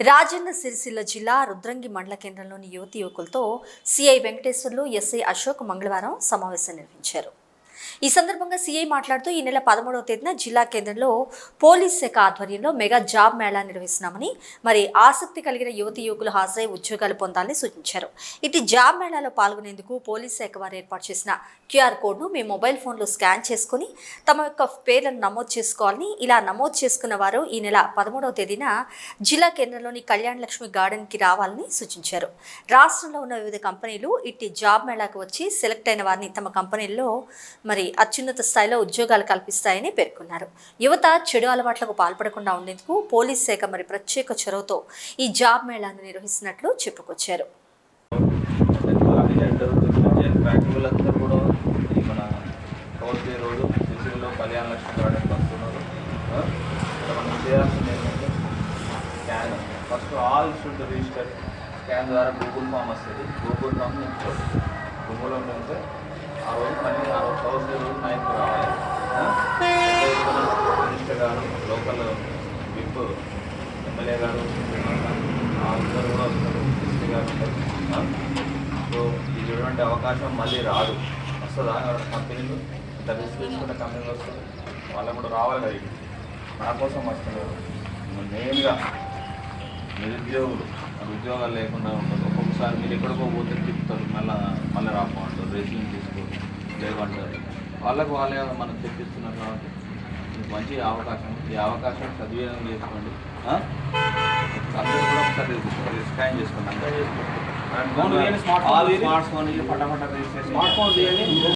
రాజన్న సిరిసిల్ల జిల్లా రుద్రంగి మండల కేంద్రంలోని యువతి యువకులతో సిఐ వెంకటేశ్వర్లు ఎస్ఐ అశోక్ మంగళవారం సమావేశం నిర్వహించారు. ఈ సందర్భంగా సీఐ మాట్లాడుతూ ఈ నెల పదమూడవ తేదీన జిల్లా కేంద్రంలో పోలీస్ శాఖ ఆధ్వర్యంలో మెగా జాబ్ మేళా నిర్వహిస్తున్నామని మరి ఆసక్తి కలిగిన యువతి యువకులు హాజరై ఉద్యోగాలు పొందాలని సూచించారు. ఇటు జాబ్ మేళాలో పాల్గొనేందుకు పోలీస్ శాఖ వారు ఏర్పాటు చేసిన క్యూఆర్ కోడ్ను మీ మొబైల్ ఫోన్లో స్కాన్ చేసుకుని తమ యొక్క పేర్లను నమోదు చేసుకోవాలని ఇలా నమోదు చేసుకున్న వారు ఈ నెల పదమూడవ తేదీన జిల్లా కేంద్రంలోని కళ్యాణ లక్ష్మి గార్డెన్కి రావాలని సూచించారు. రాష్ట్రంలో ఉన్న వివిధ కంపెనీలు ఇట్టి జాబ్ మేళాకు వచ్చి సెలెక్ట్ అయిన వారిని తమ కంపెనీల్లో మరి అత్యున్నత స్థాయిలో ఉద్యోగాలు కల్పిస్తాయని పేర్కొన్నారు. యువత చెడు అలవాట్లకు పాల్పడకుండా ఉండేందుకు పోలీస్ శాఖ మరి ప్రత్యేక చొరవతో ఈ జాబ్ మేళాను నిర్వహిస్తున్నట్లు చెప్పుకొచ్చారు. First all should register scan ద్వారా గూగుల్ ఫామ్ వస్తుంది గూగుల్ ఫామ్ నింపుకోండి గూగుల్లో నింపితే గారు లోకల్ విప్ ఎమ్మెల్యే గారు అందరూ కూడా వస్తారు ఎస్పీ గారు సో ఇటువంటి అవకాశం మళ్ళీ రాదు. వస్తుందా కంపెనీలు ఇంత రిస్క్ తీసుకున్న కంపెనీలు వస్తుంది వాళ్ళకు కూడా రావాలి కదా నా కోసం వస్తున్నారు. మెయిన్గా నిరుద్యోగులు. ఉద్యోగాలు లేకుండా ఉండదు. ఒక్కొక్కసారి మీరు ఎక్కడికో పోతే తిప్పుతారు. మళ్ళీ మళ్ళీ రాకపోంటారు రేసింగ్ తీసుకో లేవంటారు. వాళ్ళకు వాళ్ళే మనం తెప్పిస్తున్నారు కాబట్టి. మంచి అవకాశం ఈ అవకాశం సద్వినియోగం చేసుకోండి ఆ? అందరూ కూడా ఒకసారి స్కాన్ చేసుకోండి చేసుకోండి smart phone. Smart phone registration smart phone తీయండి